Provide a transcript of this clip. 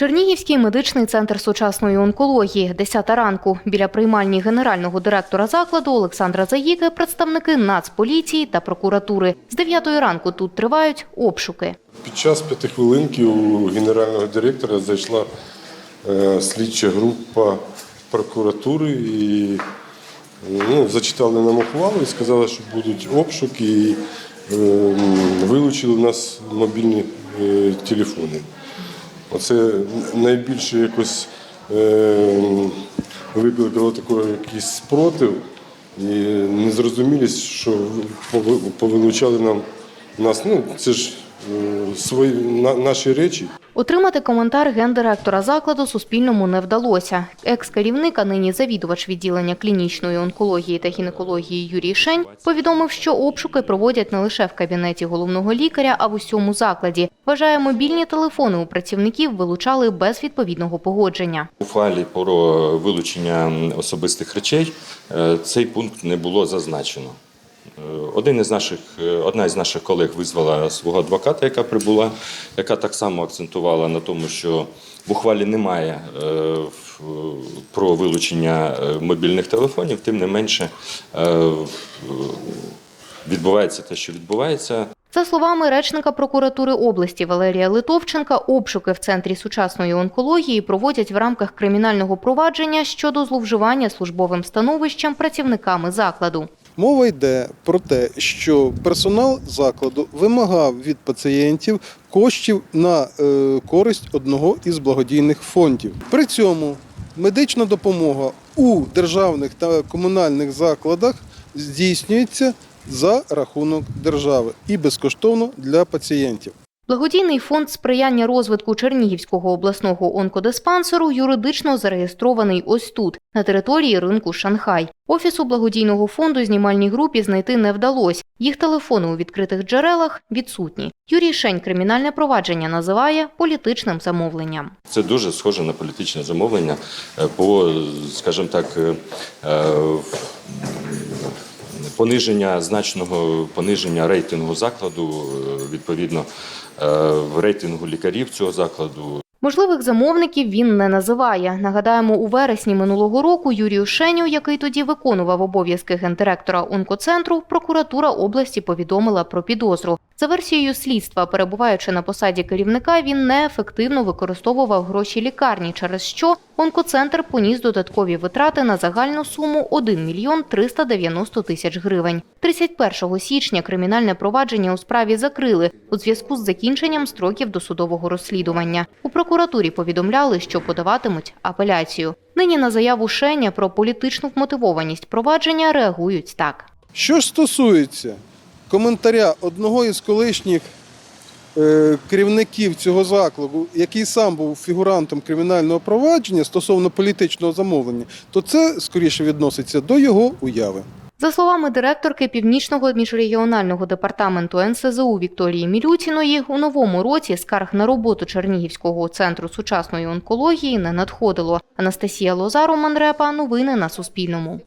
Чернігівський медичний центр сучасної онкології, 10 ранку. Біля приймальні генерального директора закладу Олександра Заїки представники Нацполіції та прокуратури. З 9 ранку тут тривають обшуки. Під час п'ятихвилинки у генерального директора зайшла е, слідча група прокуратури і ну, зачитали нам ухвалу і сказали, що будуть обшуки і е, вилучили в нас мобільні е, телефони. Оце найбільше якось е, викликало такий якийсь спротив і незрозумілість, що пови- повилучали нам нас. Ну, це ж е, свої на, наші речі. Отримати коментар гендиректора закладу Суспільному не вдалося. Екс-керівник, а нині завідувач відділення клінічної онкології та гінекології Юрій Шень повідомив, що обшуки проводять не лише в кабінеті головного лікаря, а в усьому закладі. Вважає, мобільні телефони у працівників вилучали без відповідного погодження. У файлі про вилучення особистих речей е, цей пункт не було зазначено. Е, Один із наших, е, одна із наших колег визвала свого адвоката, яка прибула, яка так само акцентувала на тому, що в ухвалі немає е, про вилучення мобільних телефонів, тим не менше відбувається те, що відбувається. За словами речника прокуратури області Валерія Литовченка, обшуки в центрі сучасної онкології проводять в рамках кримінального провадження щодо зловживання службовим становищем працівниками закладу. Мова йде про те, що персонал закладу вимагав від пацієнтів коштів на е, користь одного із благодійних фондів. При цьому медична допомога у державних та комунальних закладах здійснюється за рахунок держави і безкоштовно для пацієнтів. Благодійний фонд сприяння розвитку Чернігівського обласного онкодиспансеру юридично зареєстрований ось тут, на території ринку Шанхай. Офісу благодійного фонду знімальній групі знайти не вдалося. Їх телефони у відкритих джерелах відсутні. Юрій Шень кримінальне провадження називає політичним замовленням. Це дуже схоже на політичне замовлення е, по, скажімо так, е, е, пониження значного пониження рейтингу закладу, е, відповідно е, в рейтингу лікарів цього закладу. Можливих замовників він не називає. Нагадаємо, у вересні минулого року Юрію Шеню, який тоді виконував обов'язки гендиректора онкоцентру, прокуратура області повідомила про підозру. За версією слідства, перебуваючи на посаді керівника, він неефективно використовував гроші лікарні, через що онкоцентр поніс додаткові витрати на загальну суму 1 мільйон 390 тисяч гривень. 31 січня кримінальне провадження у справі закрили у зв'язку з закінченням строків досудового розслідування. У прокуратурі повідомляли, що подаватимуть апеляцію. Нині на заяву Шеня про політичну вмотивованість провадження реагують так. Що стосується коментаря одного із колишніх е, керівників цього закладу, який сам був фігурантом кримінального провадження стосовно політичного замовлення, то це скоріше відноситься до його уяви. За словами директорки Північного міжрегіонального департаменту НСЗУ Вікторії Мілютіної, у новому році скарг на роботу Чернігівського центру сучасної онкології не надходило. Анастасія Лозару Манрепа. Новини на Суспільному.